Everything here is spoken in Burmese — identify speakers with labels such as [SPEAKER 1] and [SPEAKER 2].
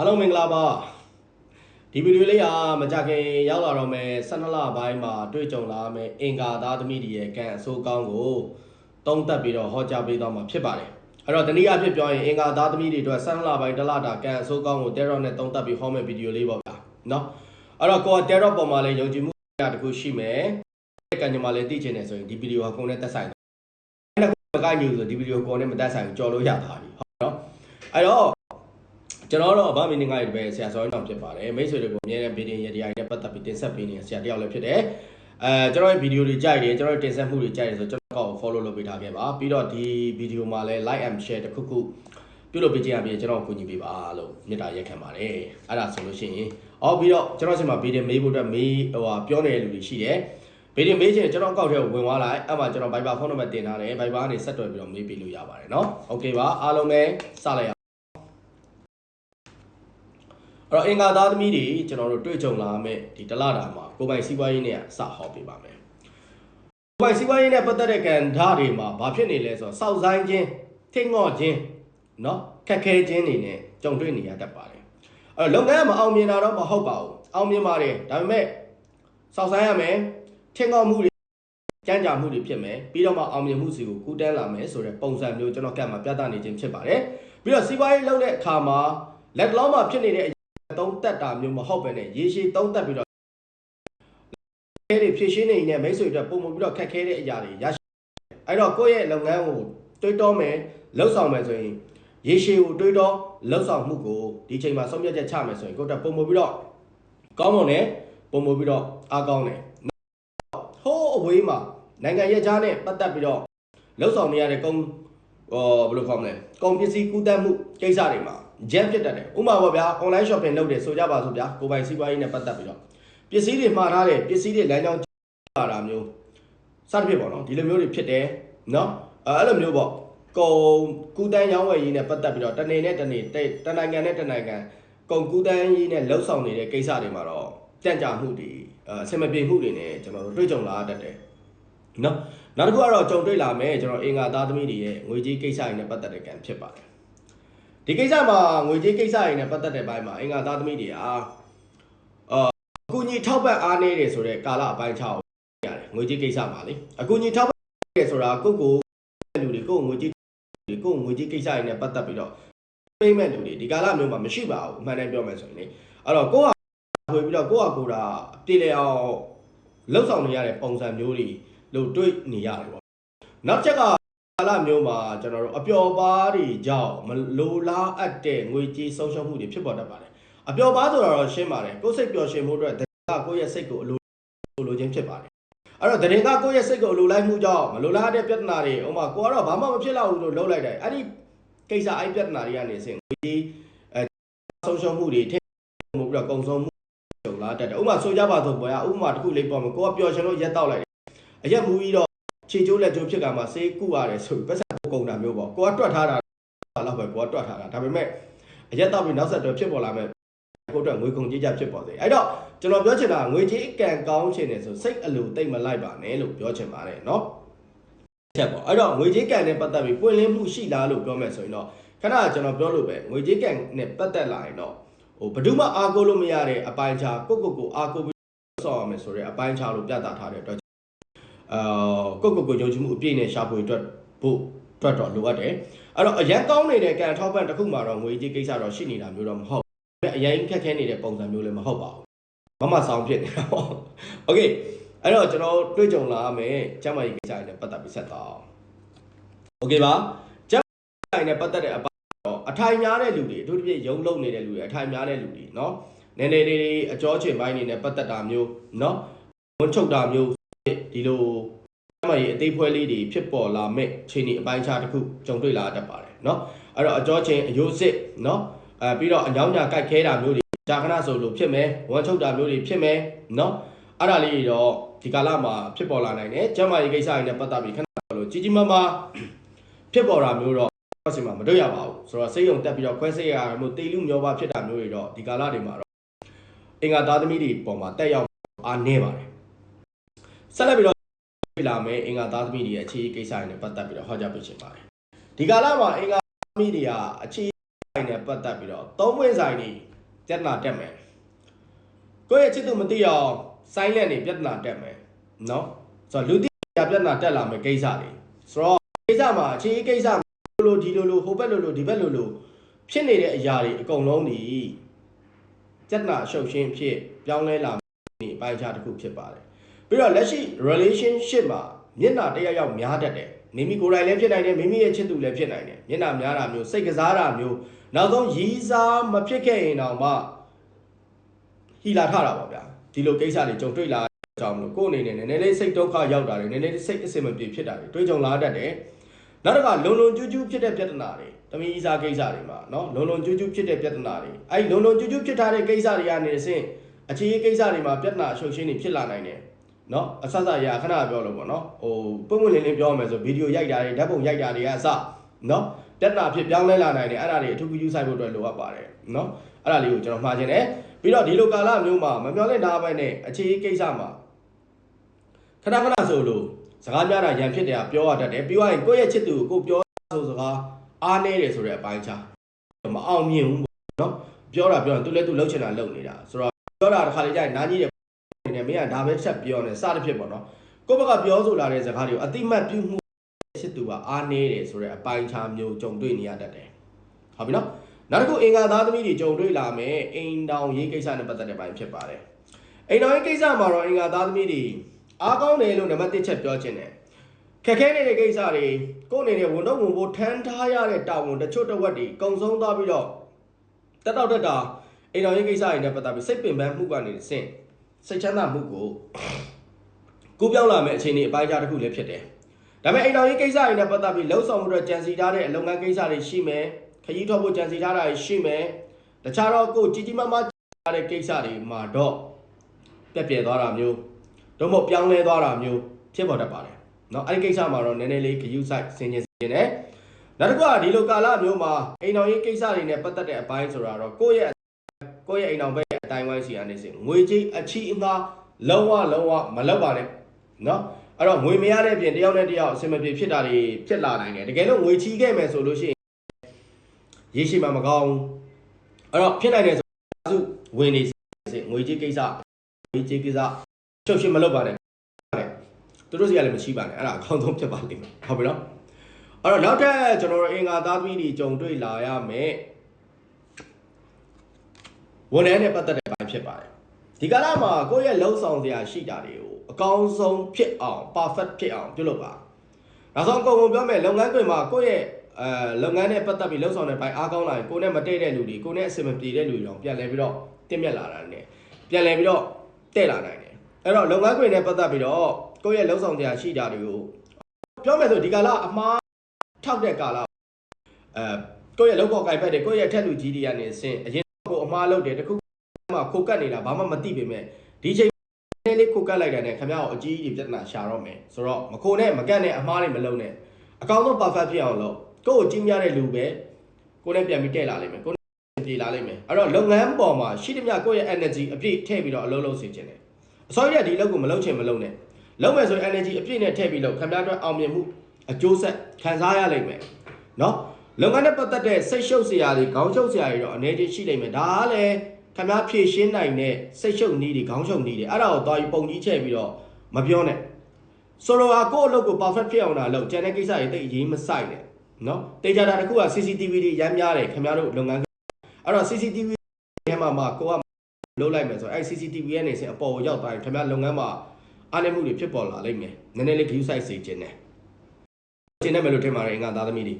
[SPEAKER 1] အားလုံးမင်္ဂလာပါဒီဗီဒီယိုလေးကမကြခင်ရောက်လာတော့မယ်12လပိုင်းမှာတွေ့ကြုံလာမယ်အင်္ဂါသားသမီးတွေရဲ့ကံအဆိုးကောင်းကိုတုံးတက်ပြီးတော့ဟောကြားပေးသွားမှာဖြစ်ပါတယ်အဲ့တော့တနည်းအားဖြင့်ပြောရင်အင်္ဂါသားသမီးတွေအတွက်12လပိုင်းတစ်လတာကံအဆိုးကောင်းကိုတဲရော့နဲ့တုံးတက်ပြီးဟောမယ့်ဗီဒီယိုလေးပေါ့ဗျာနော်အဲ့တော့ကိုကတဲရော့ပေါ်မှာလည်းယုံကြည်မှုရတခုရှိမယ်ကံကြမ္မာလည်းသိချင်တယ်ဆိုရင်ဒီဗီဒီယိုကကိုယ်နဲ့သက်ဆိုင်တယ်အဲ့ဒါကညူဆိုဒီဗီဒီယိုကိုယ်နဲ့မသက်ဆိုင်ဘူးကြော်လို့ရတာပြီဟုတ်နော်အဲ့တော့ ကျွန်တော်တော့အဘမီနင်္ဂါရဲ့တပည့်ဆရာစောရင်တော်ဖြစ်ပါတယ်မိတ်ဆွေတွေကိုအများနဲ့ဗီဒီယိုရတရားနဲ့ပတ်သက်ပြီးတင်ဆက်ပေးနေတဲ့ဆရာတယောက်လည်းဖြစ်တယ်အဲကျွန်တော်ရဲ့ဗီဒီယိုတွေကြိုက်တယ်ကျွန်တော်ရဲ့တင်ဆက်မှုတွေကြိုက်တယ်ဆိုကျွန်တော်ကို follow လုပ်ပေးထားခဲ့ပါပြီးတော့ဒီဗီဒီယိုမှာလည်း like and share တစ်ခုခုပြုလုပ်ပေးကြရပြီးကျွန်တော်ကိုကူညီပေးပါလို့မေတ္တာရက်ခံပါတယ်အဲ့ဒါဆိုလို့ရှိရင်အော်ပြီးတော့ကျွန်တော်ဆီမှာဗီဒီယိုမေးဖို့အတွက်မေးဟိုဟာပြောနေတဲ့လူတွေရှိတယ်ဗီဒီယိုမေးချင်ကျွန်တော်အကောက်ထဲကိုဝင်သွားလိုက်အဲ့မှာကျွန်တော် Viber ဖုန်းနံပါတ်တင်ထားတယ် Viber ကနေဆက်သွယ်ပြီးတော့မေးပေးလို့ရပါတယ်เนาะโอเคပါအားလုံးပဲစလိုက်ရအဲ့ တော့အင်္ဂါသားသမီးတွေကျွန်တော်တို့တွေ့ကြုံလာမယ့်ဒီတလတာမှာကိုယ်ပိုင်စီးပွားရေးနဲ့စဟောပေးပါမယ်ကိုယ်ပိုင်စီးပွားရေးနဲ့ပတ်သက်တဲ့ကံဓာတ်တွေမှာဘာဖြစ်နေလဲဆိုတော့စောက်ဆိုင်ခြင်းထင်းငော့ခြင်းเนาะခက်ခဲခြင်းတွေနဲ့ကြုံတွေ့နေရတတ်ပါတယ်အဲ့တော့လုပ်ငန်းမအောင်မြင်တာတော့မဟုတ်ပါဘူးအောင်မြင်ပါတယ်ဒါပေမဲ့စောက်ဆိုင်ရမယ်ထင်းငော့မှုတွေကြမ်းကြမှုတွေဖြစ်မယ်ပြီးတော့မှအောင်မြင်မှုစီကိုကူးတန်းလာမယ်ဆိုတဲ့ပုံစံမျိုးကျွန်တော်ကံမှာပြသနေခြင်းဖြစ်ပါတယ်ပြီးတော့စီးပွားရေးလုပ်တဲ့အခါမှာလက်တလုံးမှာဖြစ်နေတဲ့ သုံးတက်တာမျိုးမဟုတ်ပဲねရေရှည်သုံးတက်ပြီးတော့အဲတွေဖြည့်ရှင်းနေနေမိတ်ဆွေအတွက်ပုံမပြီးတော့ခက်ခဲတဲ့အရာတွေရရှိအဲ့တော့ကိုယ့်ရဲ့လုပ်ငန်းကိုတွေးတောမယ်လှုပ်ဆောင်မယ်ဆိုရင်ရေရှည်ကိုတွေးတောလှုပ်ဆောင်မှုကိုဒီချိန်မှာဆုံးဖြတ်ချက်ချမယ်ဆိုရင်ကိုယ့်အတွက်ပုံမပြီးတော့ကောင်းမွန်တယ်ပုံမပြီးတော့အားကောင်းတယ်ဟိုးအဝေးမှာနိုင်ငံရဲ့ကြားနဲ့ပတ်သက်ပြီးတော့လှုပ်ဆောင်နေရတဲ့ကုန်းဟောဘယ်လိုခေါ်မလဲကုန်ပစ္စည်းကူးတန်းမှုကိစ္စတွေမှာ jam ဖြစ်တတ်တယ်ဥပမာပေါ့ဗျာ online shopping လုပ်တယ်ဆိုကြပါစို့ဗျာကိုယ်ပိုင်စီးပွားရေးနဲ့ပတ်သက်ပြီးတော့ပစ္စည်းတွေမှားထားတယ်ပစ္စည်းတွေလမ်းကြောင်းလာတာမျိုးစသဖြင့်ပေါ့နော်ဒီလိုမျိုးတွေဖြစ်တယ်နော်အဲအဲ့လိုမျိုးပေါ့ကုန်ကူးတန်းရောင်းဝယ်ရေးနဲ့ပတ်သက်ပြီးတော့တနေနဲ့တနေတနိုင်ငံနဲ့တနိုင်ငံကုန်ကူးတန်းရေးနဲ့လှုပ်ဆောင်နေတဲ့ကိစ္စတွေမှာတော့ကြံ့ကြာမှုတွေအဲအဆင်မပြေမှုတွေနဲ့ကျွန်တော်တို့တွေ့ကြုံလာတတ်တယ်နော်နောက်တစ်ခုကတော့ကြုံတွေ့လာမယ်ကျွန်တော်အင်္ဂါသားသမီးတွေရဲ့ငွေကြေးကိစ္စတွေနဲ့ပတ်သက်တဲ့ကံဖြစ်ပါတယ် ဒီကိစ္စမှာငွေကြေးကိစ္စတွေနဲ့ပတ်သက်တဲ့ဘိုင်းမှာအင်္ဂါသားသမီးတွေဟာအာအကူအညီထောက်ပံ့အားနေတယ်ဆိုတော့ကာလအပိုင်းခြားကိုရတယ်ငွေကြေးကိစ္စမှာလေအကူအညီထောက်ပံ့တယ်ဆိုတာကိုယ့်ကိုလူတွေကိုယ့်ငွေကြေးတွေကိုယ့်ငွေကြေးကိစ္စတွေနဲ့ပတ်သက်ပြီးတော့ပေးမဲ့လူတွေဒီကာလမျိုးမှာမရှိပါဘူးအမှန်တမ်းပြောမယ်ဆိုရင်လေအဲ့တော့ကိုယ့်ဟာဝင်ပြီးတော့ကိုယ့်ဟာကိုယ်တာပြည်လေအောင်လှုပ်ဆောင်နေရတဲ့ပုံစံမျိုးတွေလို့တွေးနေရတယ်ပေါ့နောက်ချက်ကကာ လမျိုးမှာကျွန်တော်တို့အပျော်ပါးတွေကြောင့်မလိုလားအပ်တဲ့ငွေကြေးဆုံးရှုံးမှုတွေဖြစ်ပေါ်တတ်ပါတယ်။အပျော်ပါးဆိုတာတော့ရှင်းပါတယ်။ကိုယ်စိတ်ပျော်ရွှင်မှုအတွက်တကကိုယ့်ရဲ့စိတ်ကိုအလိုလိုခြင်းဖြစ်ပါတယ်။အဲ့တော့တရင်ကကိုယ့်ရဲ့စိတ်ကိုအလိုလိုက်မှုကြောင့်မလိုလားတဲ့ပြဿနာတွေဥပမာကိုကတော့ဘာမှမဖြစ်တော့ဘူးလို့လှုပ်လိုက်တယ်။အဲ့ဒီကိစ္စအဲ့ပြဿနာတွေကနေစင်ငွေကြေးအဲဆုံးရှုံးမှုတွေထည့်မှုပြီးတော့ကုံဆုံးမှုကြုံလာတတ်တယ်။ဥပမာဆိုကြပါစို့ပေါ်ရဥပမာတစ်ခုလေးပေါ်မှာကိုကပျော်ရွှင်လို့ရက်တောက်လိုက်တယ်။အရက်မူပြီးတော့ ခြေကျိုးလက်ကျိုးဖြစ်ကမှာဆေးကုရတယ်ဆိုပြီးပတ်စံကုန်တာမျိုးပေါ့ကိုကတွက်ထားတာတော့ပဲကိုကတွက်ထားတာဒါပေမဲ့အရက်တော့ပြီးနောက်ဆက်တွဲဖြစ်ပေါ်လာမဲ့ကိုအတွက်ငွေကုန်ကြေးကြဖြစ်ပေါ်စေအဲ့တော့ကျွန်တော်ပြောချင်တာငွေကြေးအကံကောင်းချင်တယ်ဆိုစိတ်အလိုတိတ်မလိုက်ပါနဲ့လို့ပြောချင်ပါတယ်เนาะချက်ပေါ့အဲ့တော့ငွေကြေးကံနဲ့ပတ်သက်ပြီးပွင့်လင်းမှုရှိလားလို့ပြောမယ်ဆိုရင်တော့ခဏကျွန်တော်ပြောလို့ပဲငွေကြေးကံနဲ့ပတ်သက်လာရင်တော့ဟိုဘယ်သူမှအားကိုးလို့မရတဲ့အပိုင်းခြားကိုကိုကိုအားကိုးပြီးဆောက်ရမယ်ဆိုတဲ့အပိုင်းခြားလို့ပြသထားတဲ့အတွက် အာကိုကိုကိုယုံကြည်မှုအပြည့်နဲ့ရှာဖွေအတွက်ဖို့အတွက်တော့လိုအပ်တယ်အဲ့တော့အရန်ကောင်းနေတဲ့ကံထောက်ပံ့တစ်ခုမှတော့ငွေကြေးကိစ္စတော့ရှိနေတာမျိုးတော့မဟုတ်ဘူးအရင်ခက်ခဲနေတဲ့ပုံစံမျိုးလည်းမဟုတ်ပါဘူးမမဆောင်ဖြစ်နေတာပေါ့โอเคအဲ့တော့ကျွန်တော်တွေ့ကြုံလာမယ်ကျမ်းမာရေးကိစ္စတွေနဲ့ပတ်သက်ပြီးဆက်တော့โอเคပါကျမ်းမာရေးနဲ့ပတ်သက်တဲ့အပိုင်းတော့အထိုင်များတဲ့လူတွေအထူးသဖြင့်ရုံလုံးနေတဲ့လူတွေအထိုင်များတဲ့လူတွေเนาะနည်းနည်းလေးအကြောချိန်ပိုင်းနေနဲ့ပတ်သက်တာမျိုးเนาะဝန်ချုပ်တာမျိုး ဒီလို ကျမကြီးအသေးဖွဲလေးတွေဖြစ်ပေါ်လာမဲ့ခြေနေအပိုင်းခြားတစ်ခုကြုံတွေ့လာတတ်ပါတယ်เนาะအဲ့တော့အကြောချင်းအယိုးစစ်เนาะအဲပြီးတော့အညောင်းညာကြိုက်ခဲတာမျိုးတွေဂျာခဏဆိုလို့ဖြစ်မယ်ဝမ်းချုပ်တာမျိုးတွေဖြစ်မယ်เนาะအဲ့ဒါလေးတွေတော့ဒီကာလမှာဖြစ်ပေါ်လာနိုင်တယ်ကျမကြီးကိစ္စတွေနဲ့ပတ်သက်ပြီးခဏလို့ကြီးကြီးမားမားဖြစ်ပေါ်တာမျိုးတော့အစီမှာမတွေ့ရပါဘူးဆိုတော့စိတ်ယုံတက်ပြီးတော့ခွဲစိတ်ရတာမျိုးတေလူမျောပါဖြစ်တာမျိုးတွေတော့ဒီကာလတွေမှာတော့အင်္ဂါသားသမီးတွေပေါ်မှာတက်ရောက်အားနေပါတယ် ဆက်လက်ပြီးတော့ပြလာမယ်အင်္ဂါသားသမီးတွေရဲ့အခြေအနေကိစ္စတွေနဲ့ပတ်သက်ပြီးတော့ဟောကြားပေးချင်ပါတယ်ဒီကာလမှာအင်္ဂါသမီးတွေကအခြေအနေနဲ့ပတ်သက်ပြီးတော့သုံးဝင်ဆိုင်တွေပြဿနာတက်မယ်ကိုယ့်ရဲ့ချစ်သူမသိအောင် silent နေပြဿနာတက်မယ်နော်ဆိုတော့လူသိရပြဿနာတက်လာမယ်ကိစ္စတွေဆိုတော့ကိစ္စမှာအခြေအကိစ္စလိုလိုဒီလိုလိုဟိုဘက်လိုလိုဒီဘက်လိုလိုဖြစ်နေတဲ့အရာတွေအကုန်လုံးဒီပြဿနာရှုပ်ရှင်းဖြစ်ပြောင်းလဲလာမယ့်အပိုင်းခြားတစ်ခုဖြစ်ပါတယ် ပြီးတော့လက်ရှိ relationship မှာမျက်နှာတယောက်ယောက်များတတ်တယ်မိမိကိုယ်တိုင်လည်းဖြစ်နိုင်တယ်မိမိရဲ့ချစ်သူလည်းဖြစ်နိုင်တယ်မျက်နှာများတာမျိုးစိတ်ကစားတာမျိုးနောက်ဆုံးရီးစားမဖြစ်ခဲ့ရင်တောင်မှဟီလာထတာပေါ့ဗျာဒီလိုကိစ္စတွေကြုံတွေ့လာကြောင်းလို့ကိုယ်အနေနဲ့နည်းနည်းလေးစိတ်ဒုက္ခရောက်တာတွေနည်းနည်းစိတ်အဆင်မပြေဖြစ်တာတွေတွေ့ကြုံလာတတ်တယ်နောက်တစ်ခါလုံလုံကျူးကျူးဖြစ်တဲ့ပြဿနာတွေတမီးအစားကိစ္စတွေမှာနော်လုံလုံကျူးကျူးဖြစ်တဲ့ပြဿနာတွေအဲ့လုံလုံကျူးကျူးဖြစ်ထားတဲ့ကိစ္စတွေကနေအဆင့်အခြေအကိစ္စတွေမှာပြဿနာရှုပ်ရှင်းတွေဖြစ်လာနိုင်တယ် နော်အဆအဆရာခဏပြောလို့ပေါ့နော်ဟိုပုံမှန်လေးလေးပြောရမယ်ဆိုဗီဒီယိုရိုက်တာတွေဓာတ်ပုံရိုက်တာတွေကအစနော်တက်တာဖြစ်ပြောင်းလဲလာနိုင်တယ်အဲ့ဒါတွေအထူးပြုဆိုင်ဖို့အတွက်လိုအပ်ပါတယ်နော်အဲ့ဒါလေးကိုကျွန်တော်မှားခြင်းတယ်ပြီးတော့ဒီလိုကာလမျိုးမှာမပြောင်းလဲနားပိုင်းနဲ့အခြေအကိစ္စမှာခဏခဏဆိုလို့စကားပြတာရန်ဖြစ်တယ်ပြောရတတ်တယ်ပြီးရင်ကိုယ့်ရဲ့ချစ်သူကိုကိုပြောဆိုစကားအားနေတယ်ဆိုတဲ့အပိုင်းချာမအောင်မြင်ဘူးပေါ့နော်ပြောတာပြောရင်သူလည်းသူလှုပ်ချင်တာလှုပ်နေတာဆိုတော့ပြောတာတစ်ခါလေကြာရင်နားကြီးတယ် နေနဲ့မင်းကဒါပဲချက်ပြောနေစသဖြင့်ပေါ့နော်ကိုယ့်ဘက်ကပြောဆိုလာတဲ့စကားတွေကိုအတိမတ်ပြုမှုဖြစ်သူကအားနေတယ်ဆိုတဲ့အပိုင်းခြားမျိုးကြုံတွေ့နေရတတ်တယ်ဟုတ်ပြီနော်နောက်တစ်ခုအင်္ဂါသားသမီးတွေကြုံတွေ့လာမယ်အိမ်တောင်ရေးကိစ္စနဲ့ပတ်သက်တဲ့ပိုင်းဖြစ်ပါတယ်အိမ်တောင်ရေးကိစ္စမှာတော့အင်္ဂါသားသမီးတွေအားကောင်းတယ်လို့နံပါတ်1ချက်ပြောချင်တယ်ခက်ခဲနေတဲ့ကိစ္စတွေကိုယ်အနေနဲ့ဝန်တော့ဝန်ဖို့ထမ်းထားရတဲ့တာဝန်တချို့တဝက်တွေကုံဆုံးသွားပြီးတော့တက်တော့တက်တာအိမ်တော်ရေးကိစ္စတွေနဲ့ပတ်သက်ပြီးစိတ်ပင်ပန်းမှုကနေစင့် စိတ်ချမ်းသာမှုကိုကူးပြောင်းလာမယ့်အခြေအနေအပိုင်းအခြားတစ်ခုလည်းဖြစ်တယ်။ဒါပေမဲ့အိမ်တော်ရေးကိစ္စတွေနဲ့ပတ်သက်ပြီးလှုပ်ဆောင်မှုတွေကြံစီထားတဲ့အလုပ်ငန်းကိစ္စတွေရှိမယ်။ခရီးထွက်ဖို့ကြံစီထားတာတွေရှိမယ်။တခြားတော့ကိုကြီးကြီးမားမားထားတဲ့ကိစ္စတွေမှာတော့ပြက်ပြဲသွားတာမျိုးတို့မဟုတ်ပြောင်းလဲသွားတာမျိုးဖြစ်ပေါ်တတ်ပါတယ်။နော်အဲ့ဒီကိစ္စမှာတော့နည်းနည်းလေးဂရုစိုက်ဆင်ခြင်နေတယ်။နောက်တစ်ခုကဒီလိုကာလမျိုးမှာအိမ်တော်ရေးကိစ္စတွေနဲ့ပတ်သက်တဲ့အပိုင်းဆိုတာတော့ကိုယ့်ရဲ့ ကိုယ့်ရဲ့အိမ်တော်ဘက်ရဲ့အတိုင်းဝိုင်းစီကနေစင်ငွေကြီးအချီအငါလုံးဝလုံးဝမလောက်ပါနဲ့နော်အဲ့တော့ငွေမရတဲ့ပြင်တယောက်နဲ့တယောက်အဆင်မပြေဖြစ်တာတွေဖြစ်လာနိုင်တယ်တကယ်လို့ငွေချီးခဲ့မယ်ဆိုလို့ရှိရင်ရေရှိမှမကောင်းဘူးအဲ့တော့ဖြစ်နိုင်တယ်ဆိုစုဝင်နေစေငွေကြီးကိစ္စငွေကြီးကိစ္စချုပ်ရှင်းမလုပ်ပါနဲ့သူတို့စီကလည်းမရှိပါနဲ့အဲ့ဒါအကောင်းဆုံးဖြစ်ပါလိမ့်မယ်ဟုတ်ပြီနော်အဲ့တော့နောက်ထပ်ကျွန်တော်တို့အင်္ဂါသားသမီးတွေကြုံတွေ့လာရမယ် ဝန်ထမ်းနဲ့ပတ်သက်တဲ့ပိုင်းဖြစ်ပါတယ်ဒီကာလမှာကိုယ့်ရဲ့လှုပ်ဆောင်စရာရှိတာတွေကိုအကောင်းဆုံးဖြစ်အောင် perfect ဖြစ်အောင်ပြုလုပ်ပါနောက်ဆုံးအကုန်လုံးပြောမယ်လုပ်ငန်းခွင်မှာကိုယ့်ရဲ့အဲလုပ်ငန်းနဲ့ပတ်သက်ပြီးလှုပ်ဆောင်တဲ့ပိုင်းအားကောင်းလာရင်ကိုယ်နဲ့မတည့်တဲ့လူတွေကိုယ်နဲ့အဆင်မပြေတဲ့လူတွေတော့ပြန်လဲပြီးတော့တင့်မြက်လာတာနဲ့ပြန်လဲပြီးတော့တဲ့လာနိုင်တယ်အဲ့တော့လုပ်ငန်းခွင်နဲ့ပတ်သက်ပြီးတော့ကိုယ့်ရဲ့လှုပ်ဆောင်စရာရှိတာတွေကိုပြောမယ်ဆိုဒီကာလအမှားထောက်တဲ့ကာလအဲကိုယ့်ရဲ့လုပ်ပေါ်ကိုင်ဖက်တွေကိုယ့်ရဲ့အထက်လူကြီးတွေကနေဆင်အရင်ကိုအ မှားလုပ်တယ်တခုမှခိုကတ်နေတာဘာမှမသိပေမဲ့ဒီချိန်လေးလေးခိုကတ်လိုက်တာနဲ့ခင်ဗျားကိုအကြီးကြီးပြဿနာရှာတော့မယ်ဆိုတော့မခိုနဲ့မကတ်နဲ့အမှားတွေမလုပ်နဲ့အကောင်းဆုံး perfect ဖြစ်အောင်လုပ်ကိုယ့်ကိုကြီးများတဲ့လူပဲကိုယ်နဲ့ပြန်ပြီးတက်လာလိမ့်မယ်ကိုယ်နဲ့ပြေလာလိမ့်မယ်အဲ့တော့လုပ်ငန်းပေါ်မှာရှိသမျှကိုယ့်ရဲ့ energy အပြည့်ထည့်ပြီးတော့အလုပ်လုပ်စေချင်တယ်အစောကြီးကဒီလုပ်ကိုမလုပ်ချင်မလုပ်နဲ့လုပ်မယ်ဆိုရင် energy အပြည့်နဲ့ထည့်ပြီးလုပ်ခင်ဗျားတို့အောင်မြင်မှုအကျိုးဆက်ခံစားရလိမ့်မယ်နော် လုပ်ငန်းနဲ့ပတ်သက်တဲ့စိတ်ရှုပ်စရာတွေခေါင်းရှုပ်စရာတွေတော့အနေချင်းရှိလိမ့်မယ်ဒါကလည်းခင်ဗျားဖြည့်ရှင်းနိုင်တဲ့စိတ်ရှုပ်နည်းတွေခေါင်းရှုပ်နည်းတွေအဲ့ဒါကိုသွားပြီးပုံကြီးချဲ့ပြီးတော့မပြောနဲ့ဆိုတော့အကိုအလုပ်ကို perfect ဖြစ်အောင်လာလုပ်ကျန်တဲ့ကိစ္စတွေတိတ်အရေးမဆိုင်နဲ့နော်တေချာတာတစ်ခုက CCTV တွေရမ်းများတယ်ခင်ဗျားတို့လုပ်ငန်းအဲ့တော့ CCTV ထဲမှာမှကိုကလုပ်လိုက်မယ်ဆိုတော့အဲ့ CCTV ရဲ့နေစဉ်အပေါ်ကိုရောက်သွားရင်ခင်ဗျားလုပ်ငန်းမှာအားနည်းမှုတွေဖြစ်ပေါ်လာလိမ့်မယ်နည်းနည်းလေး view site စေခြင်းနဲ့ကျင်းနေမယ်လို့ထင်ပါတယ်အင်္ဂါသားသမီးတွေ